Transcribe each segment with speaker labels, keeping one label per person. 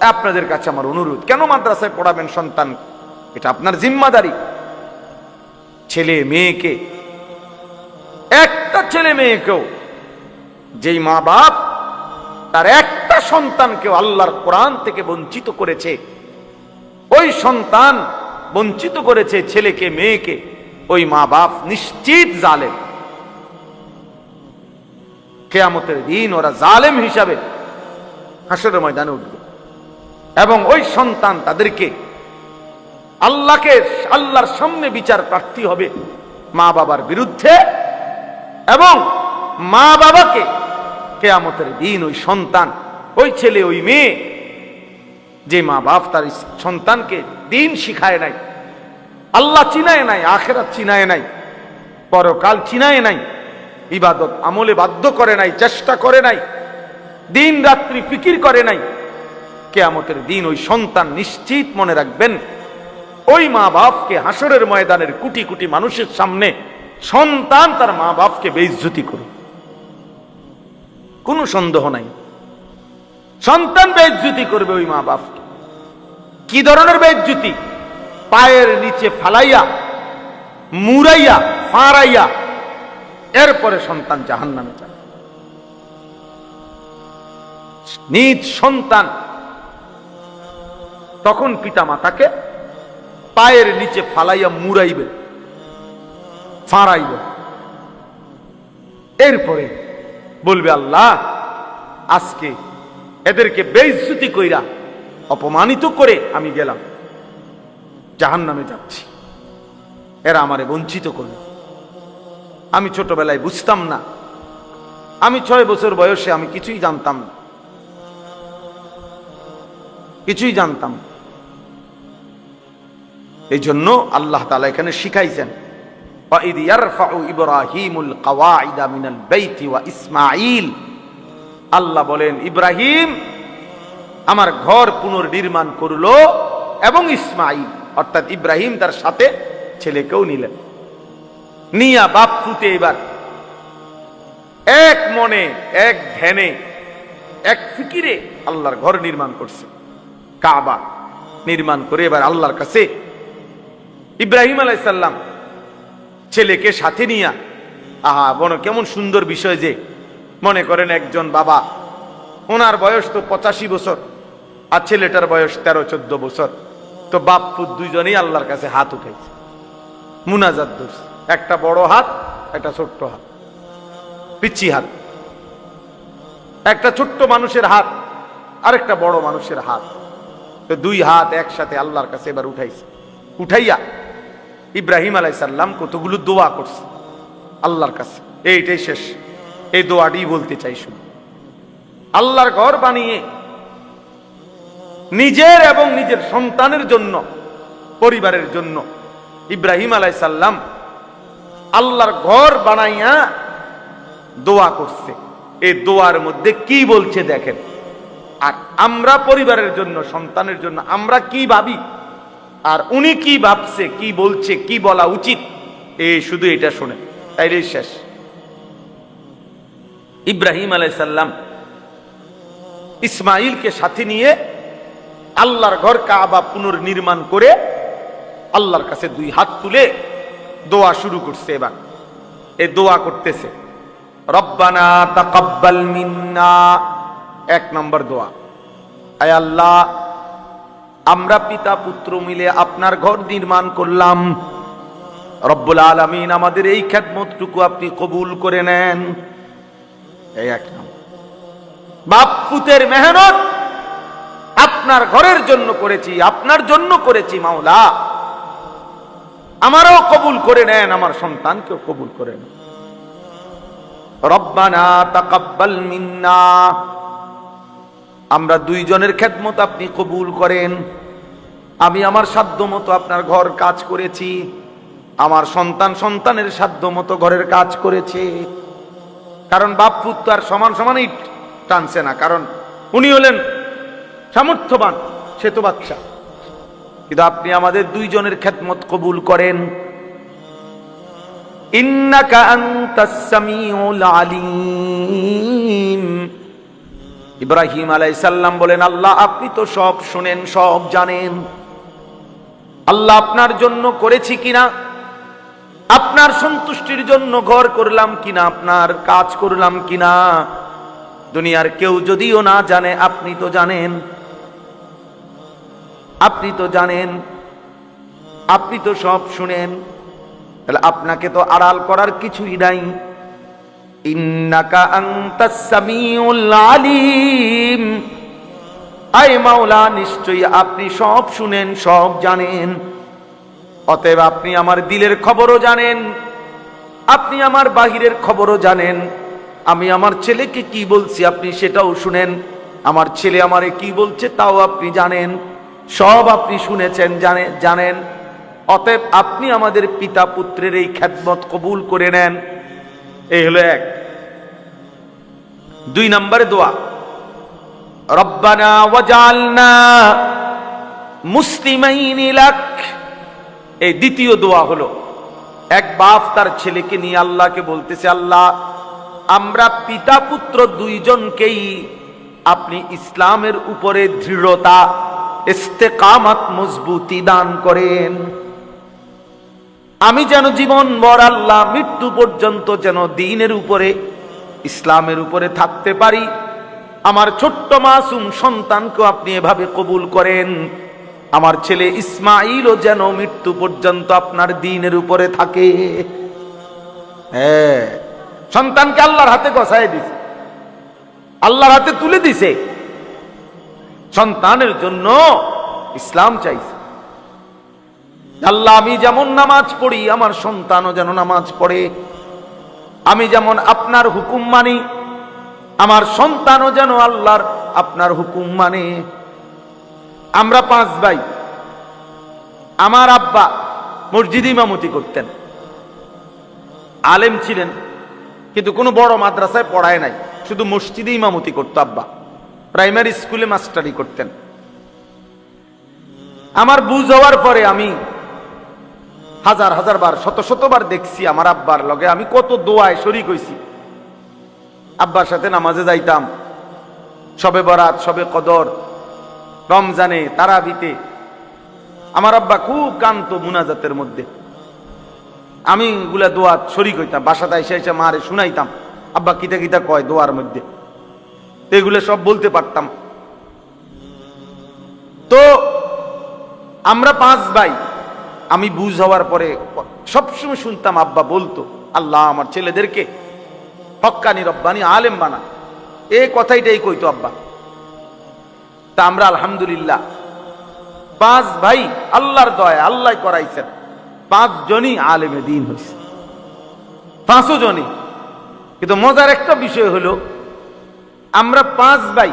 Speaker 1: আপনাদের কাছে আমার অনুরোধ, কেন মাদ্রাসায় পড়াবেন সন্তান? এটা আপনার জিম্মাদারি। ছেলে মেয়েকে, একটা ছেলে মেয়েকেও, যেই মা বাপ, তার একটা সন্তানকেও আল্লাহর কোরআন থেকে বঞ্চিত করেছে, ওই সন্তান বঞ্চিত করেছে ছেলেকে, মেয়েকে, ওই মা বাপ নিশ্চিত জালেম। কেয়ামতের দিন ওরা জালেম হিসাবে হাসরের ময়দানে উঠবে। এবং ওই সন্তান তাদেরকে আল্লাহকে, আল্লাহর সামনে বিচার প্রার্থী হবে মা বাবার বিরুদ্ধে এবং মা বাবাকে কেয়ামতের দিন ওই সন্তান, ওই ছেলে, ওই মেয়ে যে মা বাপ তার সন্তানকে দিন শিখায় নাই, আল্লাহ চিনায় নাই, আখেরাত চিনায় নাই, পরকাল চিনায় নাই, ইবাদত আমলে বাধ্য করে নাই, চেষ্টা করে নাই দিন রাত্রি ফিকির করে নাই কেয়ামতের দিন ওই সন্তান নিশ্চিত মনে রাখবেন, ওই মা বাপকে হাসরের ময়দানের কোটি কোটি মানুষের সামনে সন্তান তার মা বাপকে বেইজ্জতি করুক। কোনো সন্দেহ নাই। সন্তান বেজ্জুতি করবে ওই মা বাপকে কি ধরনের বেজ্জুতি পায়ের নিচে ফালাইয়া মুরাইয়া ফাঁড়াইয়া, এরপরে সন্তান জাহান নামে যাবে। নিজ সন্তান তখন পিতা মাতাকে পায়ের নিচে ফালাইয়া মুরাইবে ফাঁড়াইবে। এরপরে বলবে, আল্লাহ, আজকে এদেরকে বেইজ্জতি কইরা অপমানিত করে আমি গেলাম জাহান নামে যাচ্ছি। এরা আমারে বঞ্চিত করল আমি ছোটবেলায় বুঝতাম না। আমি ছয় বছর বয়সে আমি কিছুই জানতাম না। কিছুই জানতাম না। এই জন্য আল্লাহ তালা এখানে শিখাইছেন ইসমাইল আল্লাহ বলেন, ইব্রাহিম আমার ঘর পুনর্নির্মাণ করল এবং ইসমাইল অর্থাৎ ইব্রাহিম তার সাথে ছেলেকেও নিলেন। নিয়া বাপ ফুটে এবার। এক মনে, এক ধ্যানে, এক ফিকিরে আল্লাহর ঘর নির্মাণ করছে। কাবা নির্মাণ করে এবার আল্লাহর কাছে ইব্রাহিম আলাইসাল্লাম ছেলেকে সাথে নিয়া, আহা, বন, কেমন সুন্দর বিষয় যে, মনে করেন একজন বাবা, ওনার বয়স তো পঁচাশি বছর, আর ছেলেটার বয়স তেরো, চোদ্দ বছর, তো বাপ পুত দুইজনেই আল্লাহর কাছে হাত উঠেছে মুনাজাত ধরছে, একটা বড় হাত, একটা ছোট্ট হাত পিচ্ছি হাত, একটা ছোট্ট মানুষের হাত, আরেকটা বড় মানুষের হাত, তো দুই হাত একসাথে আল্লাহর কাছে এবার উঠাইছে, উঠাইয়া ইব্রাহিম আলাইসাল্লাম কতগুলো দোয়া করছে আল্লাহর কাছে। এইটাই শেষ। এই দোয়াটি বলতে চাই শুধু। আল্লাহর ঘর বানিয়ে নিজের এবং নিজের সন্তানের জন্য, পরিবারের জন্য ইব্রাহিম আলাইসাল্লাম আল্লাহর ঘর বানাইয়া দোয়া করছে। এই দোয়ার মধ্যে কি বলছে দেখেন। আর আমরা পরিবারের জন্য, সন্তানের জন্য আমরা কি ভাবি? আর উনি কি ভাবছে, কি বলছে, কি বলা উচিত, এ শুধু এটা শুনে। তাইলেই শেষ। ইব্রাহিম আলাইসাল্লাম ইসমাইলকে সাথে নিয়ে আল্লাহর ঘর কাবা পুনর্নির্মাণ করে আল্লাহর কাছে দুই হাত তুলে দোয়া শুরু করছে এবার। এ দোয়া করতেছে, রব্বানা তাকাব্বাল মিন্না। এক নম্বর দোয়া, আয় আল্লাহ আমরা পিতা পুত্র মিলে আপনার ঘর নির্মাণ করলাম। রব্বুল আলামিন আমাদের এই খ্যাতমতটুকু আপনি কবুল করে নেন। এই এক বাপ পুতের মেহনত আপনার ঘরের জন্য করেছি, আপনার জন্য করেছি মাওলা। আমারও কবুল করে নেন, আমার সন্তানকেও কবুল করে নেন। রব্বানা তাকাব্বাল মিন্না। আমরা দুইজনের খেদমত আপনি কবুল করেন। আমি আমার সাধ্য মতো আপনার ঘর কাজ করেছি। আমার সন্তান সন্তানের সাধ্য মতো ঘরের কাজ করেছে। কারণ বাপ পুত্র আর সমান সমানই টানছে না, কারণ উনি হলেন সামর্থ্যবান সে তো বাচ্চা। কিন্তু আপনি আমাদের দুইজনের খেদমত কবুল করেন। ইব্রাহিম আলাইসাল্লাম বলেন, আল্লাহ, আপনি তো সব শুনেন, সব জানেন। আল্লাহ আপনার জন্য করেছি কিনা? আপনার সন্তুষ্টির জন্য ঘর করলাম কিনা? আপনার কাজ করলাম কিনা? দুনিয়ার কেউ যদিও না জানে, আপনি তো জানেন। আপনি তো জানেন। আপনি তো সব শুনেন। তাহলে আপনাকে তো আড়াল করার কিছুই নাই। ইন্নাকা আনতাস সামিউল আলিম। আয় মাওলা, নিশ্চয়ই আপনি সব শুনেন, সব জানেন। অতএব আপনি আমার দিলের খবরও জানেন, আপনি আমার বাহিরের খবরও জানেন। আমি আমার ছেলেকে কি বলছি আপনি সেটাও শুনেন। আমার ছেলে আমারে কি বলছে তাও আপনি জানেন, সব আপনি শুনেছেন, জানে, জানেন। অতএব আপনি আমাদের পিতা পুত্রের এই খ্যাতমত কবুল করে নেন। এই হলো এক। দুই নম্বরে দোয়া। রব্বানা ওয়াজালনা মুসলিমাইনি লাক। এই দ্বিতীয় দোয়া হলো, এক বাপ তার ছেলেকে নিয়ে আল্লাহকে বলতেছে, আল্লাহ, আমরা পিতা পুত্র দুইজনকেই আপনি ইসলামের উপরে দৃঢ়তা, ইস্তেকামাত মজবুতি দান করেন। আমি যেন জীবন বর আল্লাহ মৃত্যু পর্যন্ত যেন দিনের উপরে, ইসলামের উপরে থাকতে পারি আমার ছোট্ট মাসুম সন্তানকে আপনি এভাবে কবুল করেন। আমার ছেলে ইসমাইলও যেন মৃত্যু পর্যন্ত আপনার দিনের উপরে থাকে। হ্যাঁ সন্তানকে আল্লাহর হাতে গসায় দিছে। আল্লাহর হাতে তুলে দিছে। সন্তানের জন্য ইসলাম চাইছে। আল্লাহ, আমি যেমন নামাজ পড়ি, আমার সন্তানও যেন নামাজ পড়ে। আমি যেমন আপনার হুকুম মানি আমার সন্তানও যেন আল্লাহর আপনার হুকুম মানে। আমরা পাঁচ ভাই। আমার আব্বা মসজিদ ইমামতি করতেন। আলেম ছিলেন, কিন্তু কোনো বড় মাদ্রাসায় পড়ায় নাই। শুধু মসজিদে ইমামতি করতো আব্বা। প্রাইমারি স্কুলে মাস্টারি করতেন। আমার বুঝ হওয়ার পরে আমি হাজার হাজার বার, শত শতবার দেখছি আমার আব্বার লগে। আমি কত দোয়ায় শরিক হইছি। আব্বার সাথে নামাজে যাইতাম। সবে বরাত, সবে কদর, রমজানে, তারাবিতে। আমার আব্বা খুব কান্ত মুনাজাতের মধ্যে। আমি গুলা দোয়া শরিক হইতাম, বাসাতে এসে এসে মারে শুনাইতাম। আব্বা কিতা কিতা কয় দোয়ার মধ্যে। এগুলো সব বলতে পারতাম। তো আমরা পাঁচ ভাই, আমি বুঝ হওয়ার পরে সবসময় শুনতাম আব্বা বলতো, আল্লাহ, আমার ছেলেদেরকে হক্কানি রব্বানি, আলেম বানা। এই কথাইটাই কইতো আব্বা। তা আমরা আলহামদুলিল্লাহ, পাঁচ ভাই আল্লাহর দয়া আল্লাহ করাইছেন। পাঁচজনই আলেমে দিন হয়েছে পাঁচও জনই। কিন্তু মজার একটা বিষয় হলো, আমরা পাঁচ ভাই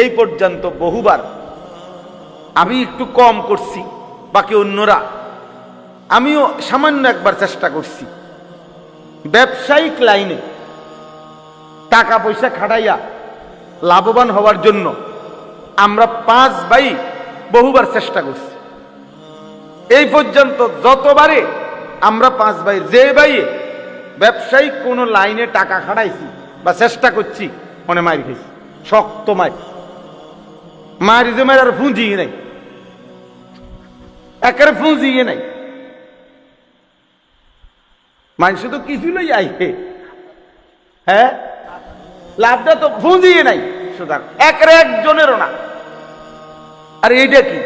Speaker 1: এই পর্যন্ত বহুবার আমি একটু কম করছি, বাকি অন্যরা, আমিও সামান্য একবার চেষ্টা করছি। ব্যবসায়িক লাইনে টাকা পয়সা খাটাইয়া লাভবান হওয়ার জন্য আমরা পাঁচ ভাই বহুবার চেষ্টা করছি। এই পর্যন্ত যতবারে আমরা পাঁচ ভাই যে ভাই ব্যবসায়িক কোনো লাইনে টাকা খাটাইছি বা চেষ্টা করছি, মনে মারি খেয়েছি, শক্ত মার মারি যে মারি আর ফুঁজিয়ে নাই। একেবারে ফুঁজিয়ে নাই। মানুষ তো কিছু লই আইহে হ্যাঁ? লাভটা তো ফুঁজিয়ে নাই। সুতরাং একের একজনেরও না। আর এইটা কি?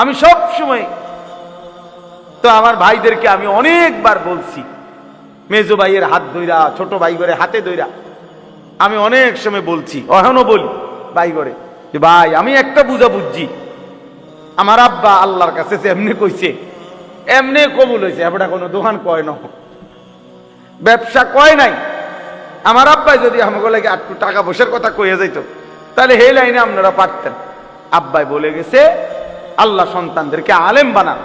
Speaker 1: আমি সব সময় তো আমার ভাইদেরকে আমি অনেকবার বলছি, মেজো ভাইয়ের হাত ধইরা, ছোট ভাই করে হাতে ধইরা, আমি অনেক সময় বলছি এখনও বলি ভাই করে যে ভাই, আমি একটা বুঝা বুঝছি, আমার আব্বা আল্লাহর কাছে এমনি কইছে, এমনি কবুল হয়েছে এবারে কোনো দোকান কয় না। ব্যবসা কয় নাই? আমার আব্বাই যদি আমাকে লাগে একটু টাকা পয়সার কথা কয়ে যাইত, তাহলে হে লাইনে আপনারা পারতেন। আব্বাই বলে গেছে, আল্লাহ সন্তানদেরকে আলেম বানান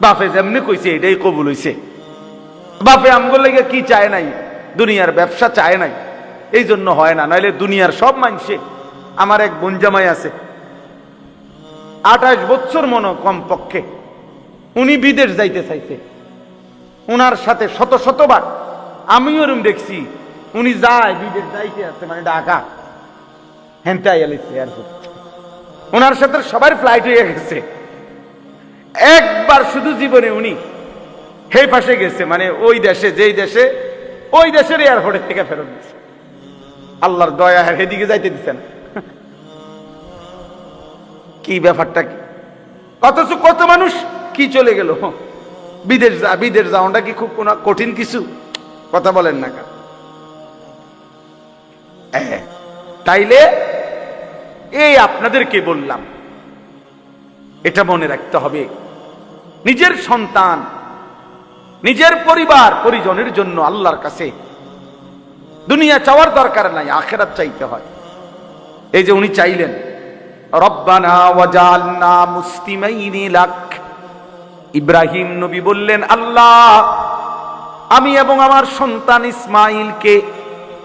Speaker 1: বাপে যেমনি কইছে, এটাই কবুল হইছে। বাপে আমগো লাগে কি চায় নাই? দুনিয়ার ব্যবসা চায় নাই। এই জন্য হয় না, নাইলে দুনিয়ার সব মানুষে আমার এক বনজামাই আছে। আঠাশ বছর মনো কম পক্ষে উনি বিদেশ যাইতে চাইছে। উনার সাথে শত শতবার। আমিও ওরম দেখছি। উনি যায়, বিদেশ যাইতে আছে মানে ঢাকা। হেনতে আইয়ালিছে এয়ারপোর্ট ওনার সাথে সবার ফ্লাইট হয়ে গেছে। একবার শুধু জীবনে উনি সেই পাশে গেছে মানে ওই দেশে, যেই দেশে, ওই দেশের এয়ারপোর্টের থেকে ফেরত দিচ্ছে আল্লাহর দয়া হেদিকে যাইতে দিচ্ছেন কি ব্যাপারটা কি? অথচ কত মানুষ কি চলে গেল? বিদেশ যা বিদেশ যাওয়াটা কি খুব কোনো কঠিন কিছু? কথা বলেন না তাইলে এই আপনাদেরকে বললাম, এটা মনে রাখতে হবে। নিজের সন্তান, নিজের পরিবার, পরিজনের জন্য আল্লাহর কাছে দুনিয়া চাওয়ার দরকার নাই, আখেরাত চাইতে হয়। এই যে উনি চাইলেন, রব্বানা ওয়াজালনা মুসলিমাইনি লাক ইব্রাহিম নবী বললেন, আল্লাহ, আমি এবং আমার সন্তান ইসমাইলকে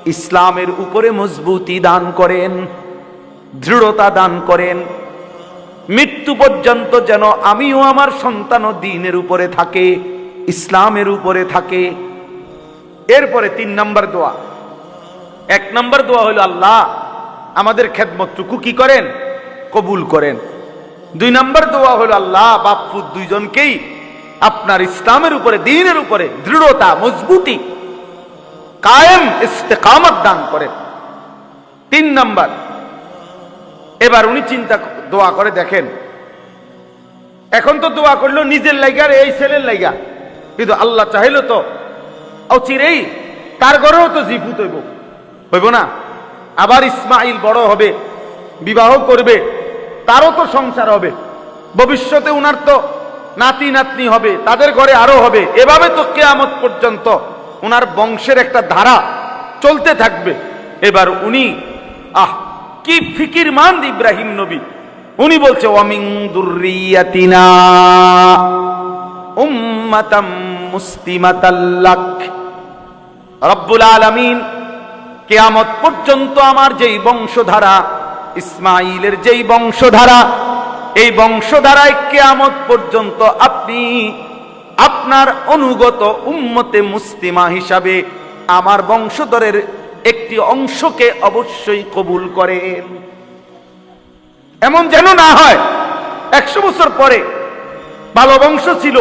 Speaker 1: ইসলামের উপরে মজবুতি দান করেন, দৃঢ়তা দান করেন। মৃত্যু পর্যন্ত যেন আমিও আমার সন্তানও দিনের উপরে থাকে, ইসলামের উপরে থাকে। এরপরে তিন নম্বর দোয়া। এক নম্বর দোয়া হলো, আল্লাহ, আমাদের খেদমতটুকু কি করেন? কবুল করেন। দুই নম্বর দোয়া হলো আল্লাহ বাপ্পু দুইজনকেই আপনার ইসলামের উপরে, দিনের উপরে দৃঢ়তা, মজবুতি কায়েম, ইস্তেকামত দান করেন। তিন নম্বর, এবার উনি চিন্তা দোয়া করে দেখেন। এখন তো দোয়া করল নিজের লাইগা এই ছেলের লাইগা। কিন্তু আল্লাহ চাইলো তো, অচিরেই তার ঘরেও তো জিফুত হইব। হইব না? আবার ইসমাইল বড় হবে, বিবাহ করবে। তারও তো সংসার হবে। ভবিষ্যতে উনার তো নাতি নাতনি হবে, তাদের ঘরে আরও হবে। এভাবে তো কেয়ামত পর্যন্ত উনার বংশের একটা ধারা চলতে থাকবে। এবার উনি, আহ, কি ফিকির মান ইব্রাহিম নবী। উনি বলছে ওয়ামিং দুর্রিয়াতিনা রব্বুল আলামিন, কেয়ামত পর্যন্ত আমার যেই বংশধারা ইসমাইলের যেই বংশধারা, এই বংশধারায় কেয়ামত পর্যন্ত আপনি আপনার অনুগত উম্মতে মুসলিমা হিসাবে আমার বংশধরের একটি অংশকে অবশ্যই কবুল করেন। এমন যেন না হয়, একশো বছর পরে ভালো বংশ ছিল,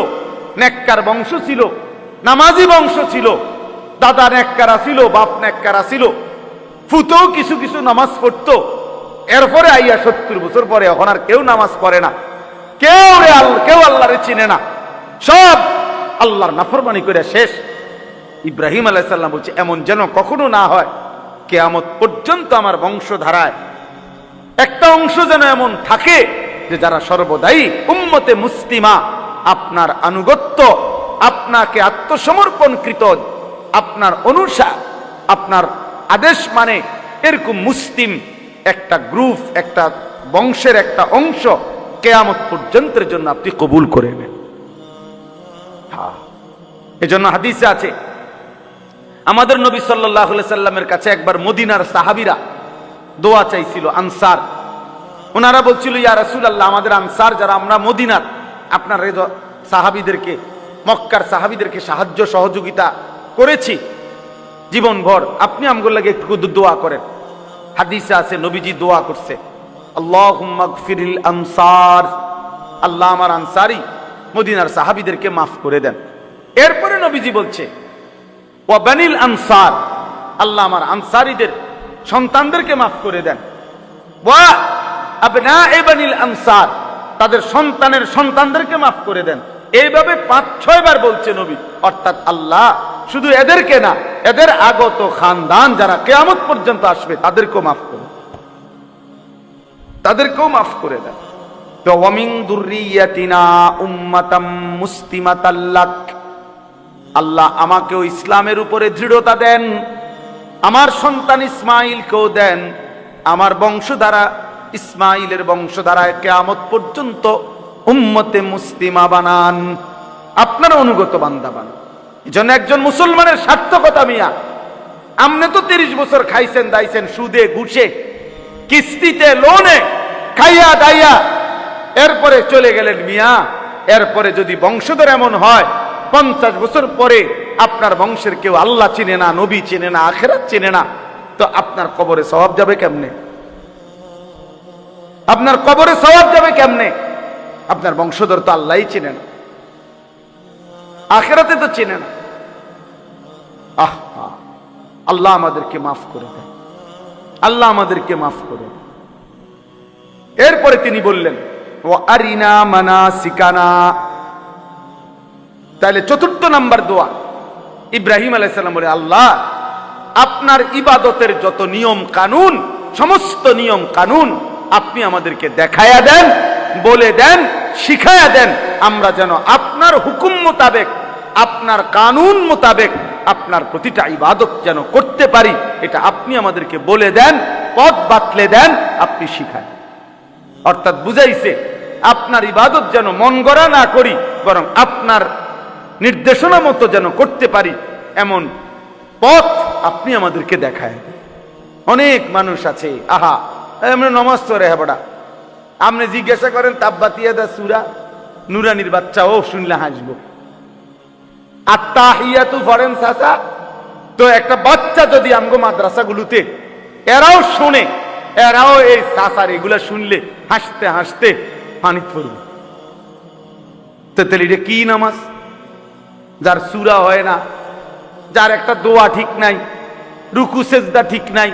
Speaker 1: নেককার বংশ ছিল, নামাজি বংশ ছিল, দাদা নেককারা ছিল, বাপ নেককারা ছিল ফুতেও কিছু কিছু নামাজ পড়তো এরপরে আইয়া সত্তর বছর পরে এখন আর কেউ নামাজ পড়ে না। কেউ কেউ আল্লাহরে চিনে না। সব আল্লাহর নাফরমানি করে শেষ। ইব্রাহিম আলাইসাল্লাম বলছে, এমন যেন কখনো না হয়, কেয়ামত পর্যন্ত আমার বংশধারায় একটা অংশ যেন এমন থাকে যে যারা সর্বদাই উম্মতে মুসলিমা, আপনার আনুগত্য, আপনাকে আত্মসমর্পণকৃত, আপনার অনুসা আপনার আদেশ মানে এরকম মুসলিম একটা গ্রুপ, একটা বংশের একটা অংশ কেয়ামত পর্যন্তের জন্য আপনি কবুল করে নেন। এজন্য হাদিসে আছে, আমাদের নবী সাল্লাহ সাল্লামের কাছে একবার মদিনার সাহাবিরা দোয়া চাইছিল, আনসার। ওনারা বলছিল, ইয়া রাসুল আল্লাহ আমাদের আনসার যারা, আমরা মদিনার আপনার সাহাবিদেরকে, মক্কার সাহাবিদেরকে সাহায্য সহযোগিতা করেছি। জীবনভর আপনি আমগুলো লাগে একটু দোয়া করেন। হাদিসে আছে, নবীজি দোয়া করছে। আল্লাহ ফিরিল আনসার। আল্লাহ আমার আনসারি মদিনার সাহাবিদেরকে মাফ করে দেন। এরপরে নবীজি বলছে ও ওয়াবানিল আনসার। আল্লাহ আমার আনসারীদের সন্তানদেরকে মাফ করে দেন। ওয়া আবনা এবানিল আনসার, তাদের সন্তানের সন্তানদেরকে মাফ করে দেন। এইভাবে পাঁচ, ছয় বার বলছে নবী। অর্থাৎ আল্লাহ শুধু এদেরকে না, এদের আগত খানদান যারা কেয়ামত পর্যন্ত আসবে, তাদেরকেও মাফ করে তাদেরকেও মাফ করে মুসলিমাতাল্লাক আল্লাহ আমাকেও ইসলামের উপরে দৃঢ়তা দেন। আমার সন্তান ইসমাইলকেও দেন। আমার বংশধারা ইসমাইলের বংশধারায় কেয়ামত পর্যন্ত উম্মতে মুসলিমা বানান। আপনার অনুগত বান্দা বানান। এই জন্য একজন মুসলমানের সার্থকতা মিয়া। আপনি তো তিরিশ বছর খাইছেন, দাইছেন, সুদে, ঘুষে, কিস্তিতে, লোনে খাইয়া দাইয়া এরপরে চলে গেলেন মিয়া। এরপরে যদি বংশধর এমন হয়, পঞ্চাশ বছর পরে আপনার বংশের কেউ আল্লাহ চিনে না, নবী চিনে না, আখেরাত চিনে না, তো আপনার কবরে স্বভাব যাবে কেমনে? আপনার কবরে স্বভাব যাবে কেমনে? আপনার বংশধর তো আল্লাহই চেনে না। আখেরাতে তো চেনে না। আল্লাহ আমাদেরকে মাফ করে দেন। আল্লাহ আমাদেরকে মাফ করে। এরপরে তিনি বললেন ও আরিনা মানা সিকানা তাহলে চতুর্থ নাম্বার দোয়া। ইব্রাহিম আলাইসাল্লাম বলে, আল্লাহ, আপনার ইবাদতের যত নিয়ম কানুন, সমস্ত নিয়ম কানুন আপনি আমাদেরকে দেখায়া দেন। বলে দেন, শিখায়া দেন, আমরা যেন আপনার হুকুম মোতাবেক, আপনার কানুন মোতাবেক, আপনার প্রতিটা ইবাদত যেন করতে পারি, এটা আপনি আমাদেরকে বলে দেন, পথ বাতলে দেন, আপনি শিখায় অর্থাৎ বুঝাইছে, আপনার ইবাদত যেন মন গড়া না করি, বরং আপনার নির্দেশনা মতো যেন করতে পারি, এমন পথ আপনি আমাদেরকে দেখায় অনেক মানুষ আছে, আহা আমরা নমাজ তো রে বড়া। আপনি জিজ্ঞাসা করেন, তাব্বাতিয়া দা সুরা? নুরানির বাচ্চা, ও, শুনলে হাসবো। তো একটা বাচ্চা যদি আমগো মাদ্রাসাগুলোতে, এরাও শোনে, এরাও এই চাচার এগুলা শুনলে হাসতে হাসতে পানি তো কি নামাজ? যার সুরা হয় না, যার একটা দোয়া ঠিক নাই, রুকু, সেজদা ঠিক নাই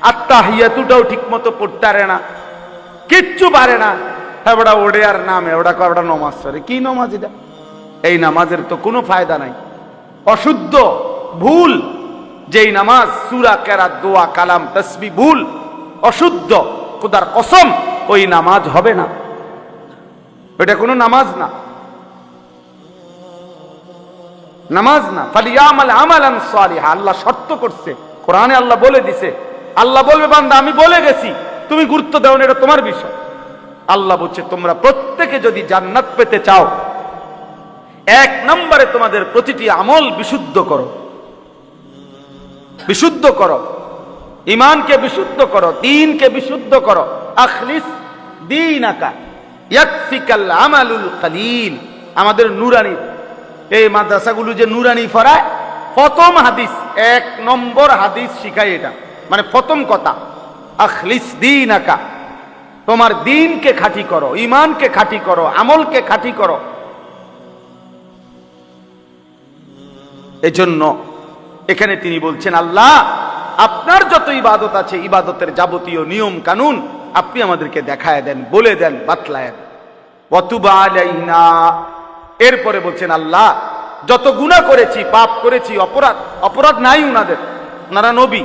Speaker 1: আত্মাহিয়াতুটাও ঠিক মতো পড়তে না কিচ্ছু পারে না। এবড়া ওড়ে আর নাম এবড়া কবড়া নমাজ করে কি নমাজ এটা? এই নামাজের তো কোনো ফায়দা নাই। অশুদ্ধ, ভুল, যেই নামাজ, সুরা কেরা দোয়া, কালাম তসবি ভুল, অশুদ্ধ, খুদার কসম, ওই নামাজ হবে না। এটা কোনো নামাজ না। নামাজ না। ফালিয়ামাল আমালান সালিহা। আল্লাহ শর্ত করছে। কোরআনে আল্লাহ বলে দিছে। আল্লাহ বলবে, বান্দা, আমি বলে গেছি। তুমি গুরুত্ব দাও এটা তোমার বিষয়। আল্লাহ বলছে, তোমরা প্রত্যেকে যদি জান্নাত পেতে চাও, এক নম্বরে তোমাদের প্রতিটি আমল বিশুদ্ধ করো। বিশুদ্ধ করো। ইমানকে বিশুদ্ধ করো, দিনকে বিশুদ্ধ করো। আখলিস দিন আকা ইয়াকফিকাল আমালুল কালিল। আমাদের নুরানি, এই মাদ্রাসাগুলো যে নুরানি ফরায়, প্রথম হাদিস, এক নম্বর হাদিস শিখায় এটা। মানে প্রথম কথা। আখলিস দিন আকা তোমার দিনকে খাঁটি করো ইমানকে খাঁটি করো, আমলকে খাঁটি করো। এজন্য এখানে তিনি বলছেন, আল্লাহ, আপনার যত ইবাদত আছে, ইবাদতের যাবতীয় নিয়ম কানুন আপনি আমাদেরকে দেখায় দেন, বলে দেন, বাতলায় এরপরে বলছেন, আল্লাহ, যত গুনাহ করেছি, পাপ করেছি, অপরাধ অপরাধ নাই উনাদের। ওনারা নবী।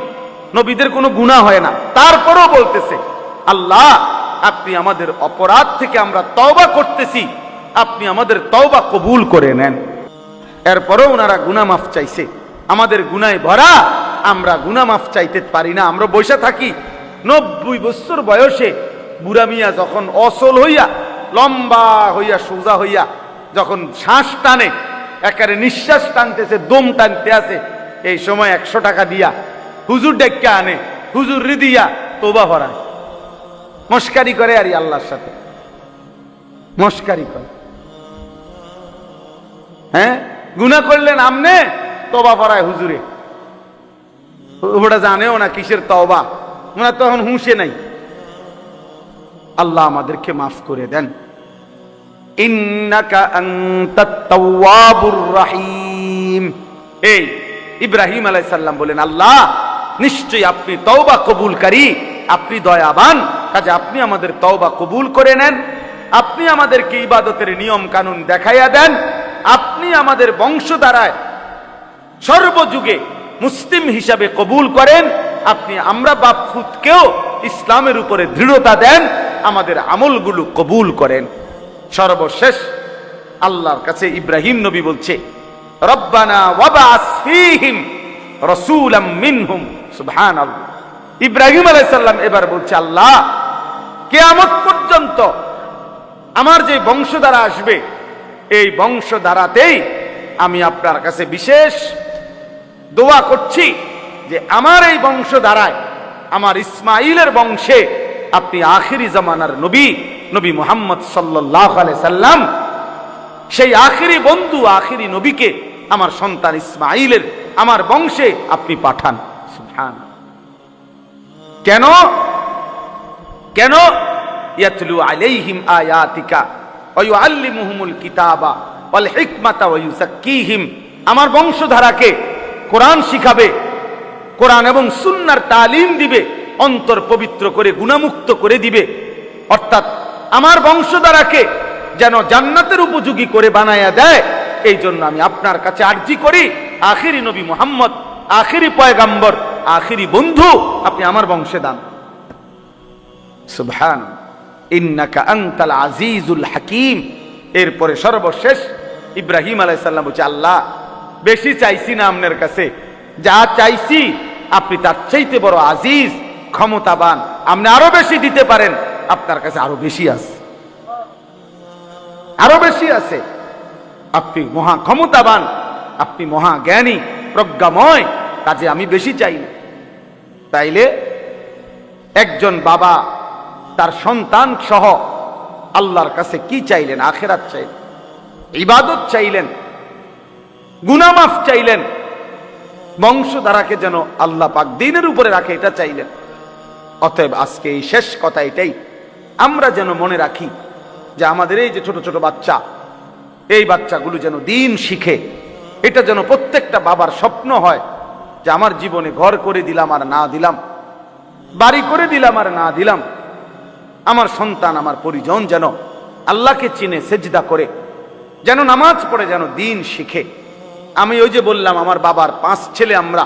Speaker 1: নবীদের কোনো গুনাহ হয় না। তারপরেও বলতেছে, আল্লাহ, আপনি আমাদের অপরাধ থেকে আমরা তওবা করতেছি। আপনি আমাদের তওবা কবুল করে নেন। এরপরেও ওনারা গুনা মাফ চাইছে। আমাদের গুনায় ভরা, আমরা গুনা মাফ চাইতে পারি না। আমরা বসে থাকি। নব্বই বছর বয়সে বুড়া মিয়া যখন অসল হইয়া, লম্বা হইয়া, সোজা হইয়া যখন শ্বাস টানে একারে নিঃশ্বাস টানতেছে, দম টানতে আছে, এই সময় একশো টাকা দিয়া হুজুর ডেক্কা আনে, হুজুর রিদিয়া তোবা ভরায়। মস্কারি করে আর আল্লাহর সাথে। মস্কারি করে। হ্যাঁ? গুনা করলেন আমনে তবা পড়ায় হুজুরে। ওটা জানেও না কিসের তবা ওনার তখন হুঁশে নাই। আল্লাহ আমাদেরকে মাফ করে দেন। এই, ইব্রাহিম আলাই সালাম বলেন, আল্লাহ নিশ্চয়ই আপনি তওবা কবুলকারী আপনি দয়াবান। কাজে আপনি আমাদের তওবা কবুল করে নেন, আপনি আমাদেরকে ইবাদতের নিয়ম কানুন দেখাইয়া দেন, আপনি আমাদের বংশ দ্বারায় সর্বযুগে মুসলিম হিসাবে কবুল করেন, আপনি আমরা বাপ খুদকেও ইসলামের উপরে দৃঢ়তা দেন, আমাদের আমলগুলো কবুল করেন। সর্বশেষ আল্লাহর কাছে ইব্রাহিম নবী বলছে, রব্বানা ওয়াবাস ফীহিম রাসূলাম মিনহুম সুবহানাল্লাহ। ইব্রাহিম আলাইহিস সালাম এবার বলছে, আল্লাহ, কিয়ামত পর্যন্ত আমার যে বংশধারা আসবে, এই বংশধারাতেই আমি আপনার কাছে বিশেষ দোয়া করছি যে আমার এই বংশধারায়, আমার ইসমাইলের বংশে আপনি আখিরি জামানার নবী নবী মুহাম্মদ সাল্লাহ সাল্লাম, সেই আখিরি বন্ধু, আখিরি নবীকে আমার সন্তান ইসমাইলের আমার বংশে আপনি পাঠান। সুবহান। কেন? কেন? ইয়াতলু আলাইহিম আয়াতিকা ওয়া কিতাবা ওয়াল হিকমাতা ওয়া আমার বংশধারাকে কোরআন শিখাবে, কোরআন এবং সুন্নার তালিম দিবে, অন্তর পবিত্র করে, গুণামুক্ত করে দিবে। অর্থাৎ আমার বংশধারাকে যেন জান্নাতের উপযোগী করে বানায়া দেয় এই জন্য আমি আপনার কাছে আর্জি করি, আখিরি নবী মোহাম্মদ, আখিরি পয়গাম্বর। আখিরি বন্ধু আপনি আমার বংশে দান ইন্নাকা আনতাল আজিজুল হাকিম। এরপরে সর্বশেষ ইব্রাহিম আলাইসাল্লাম বলছে, আল্লাহ, বেশি চাইছি না আপনার কাছে। যা চাইছি, আপনি তার চাইতে বড় আজিজ, ক্ষমতাবান। আপনি আরও বেশি দিতে পারেন, আপনার কাছে আরও বেশি আছে। আরও বেশি আছে। আপনি মহা ক্ষমতাবান, আপনি মহা জ্ঞানী, প্রজ্ঞাময়, কাজে আমি বেশি চাই না। তাইলে একজন বাবা তার সন্তান সহ আল্লাহর কাছে কি চাইলেন? আখেরাত চাইলেন। ইবাদত চাইলেন। গুনামাফ চাইলেন। বংশধারাকে যেন আল্লাহ পাক দিনের উপরে রাখে, এটা চাইলেন। অতএব আজকে এই শেষ কথা এটাই। আমরা যেন মনে রাখি যে আমাদের এই যে ছোট ছোট বাচ্চা, এই বাচ্চাগুলো যেন দিন শিখে, এটা যেন প্রত্যেকটা বাবার স্বপ্ন হয়। যে আমার জীবনে ঘর করে দিলাম আর না দিলাম, বাড়ি করে দিলাম আর না দিলাম, আমার সন্তান, আমার পরিজন যেন আল্লাহকে চিনে, সেজদা করে, যেন নামাজ পড়ে, যেন দিন শিখে। আমি ওই যে বললাম, আমার বাবার পাঁচ ছেলে আমরা,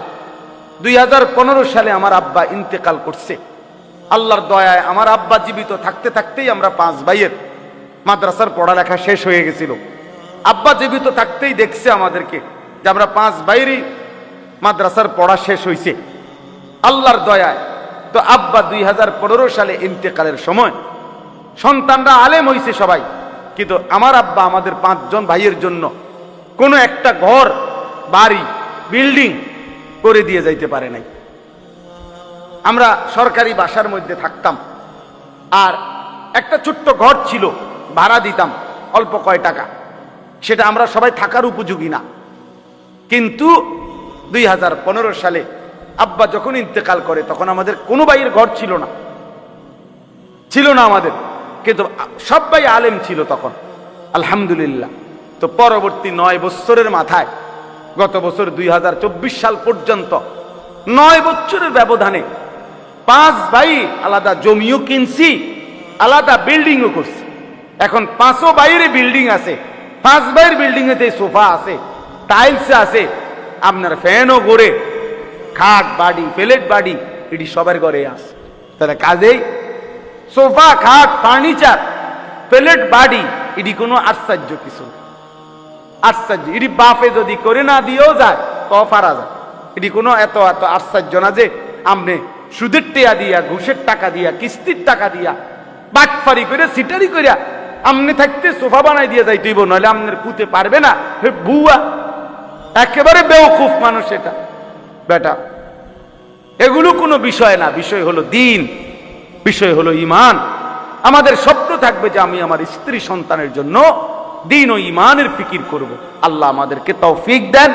Speaker 1: দুই হাজার পনেরো সালে আমার আব্বা ইন্তেকাল করছে। আল্লাহর দয়ায় আমার আব্বা জীবিত থাকতে থাকতেই আমরা পাঁচ ভাইয়ের মাদ্রাসার পড়ালেখা শেষ হয়ে গেছিল। আব্বা জীবিত থাকতেই দেখছে আমাদেরকে যে আমরা পাঁচ ভাইয়েরই মাদ্রাসার পড়া শেষ হয়েছে আল্লাহর দয়ায়। তো আব্বা দুই হাজার পনেরো সালে ইন্তেকালের সময় সন্তানরা আলেম হইছে সবাই। কিন্তু আমার আব্বা আমাদের পাঁচজন ভাইয়ের জন্য কোনো একটা ঘর, বাড়ি, বিল্ডিং করে দিয়ে যাইতে পারে নাই। আমরা সরকারি বাসার মধ্যে থাকতাম আর একটা ছোট্ট ঘর ছিল, ভাড়া দিতাম অল্প কয় টাকা। সেটা আমরা সবাই থাকার উপযোগী না। কিন্তু দুই হাজার পনেরো সালে আব্বা যখন ইন্তেকাল করে, তখন আমাদের কোনো ভাইয়ের ঘর ছিল না। ছিল না আমাদের। কিন্তু সবাই আলেম ছিল তখন। আলহামদুলিল্লাহ। তো পরবর্তী নয় বছরের মাথায়, গত বছর দুই সাল পর্যন্ত নয় বছরের ব্যবধানে পাঁচ ভাই আলাদা জমিও কিনছি, আলাদা বিল্ডিংও করছি। এখন পাঁচও বাইরে বিল্ডিং আছে, পাঁচ ভাইয়ের বিল্ডিং এতে সোফা আছে, টাইলস আছে আপনার ফ্যানও গড়ে খাট বাড়ি, প্লেট বাড়ি, এটি সবার ঘরে আছে। তাহলে কাজেই সোফা, খাট, ফার্নিচার, প্লেট বাড়ি, এটি কোনো আশ্চর্য কিছু আশ্চর্য, এটি বাপে যদি করে না দিয়েও যায়, তো পারা যায়। এটি কোনো এত এত আশ্চর্য না যে আমনে সুদের টেয়া দিয়া, ঘুষের টাকা দিয়া, কিস্তির টাকা দিয়া, বাটফারি করে সিটারি করিয়া আমনে থাকতে সোফা বানাই দিয়ে যাইতেইব নইলে আমনের পুঁতে পারবে না। হে বুয়া! একেবারে বেওকুফ মানুষ এটা। বেটা, এগুলো কোনো বিষয় না, বিষয় হলো দিন, বিষয় হলো ইমান আমাদের স্বপ্ন থাকবে যে আমি আমার স্ত্রী সন্তানের জন্য দিন ও ইমানের ফিকির করব। আল্লাহ আমাদেরকে তৌফিক দেন।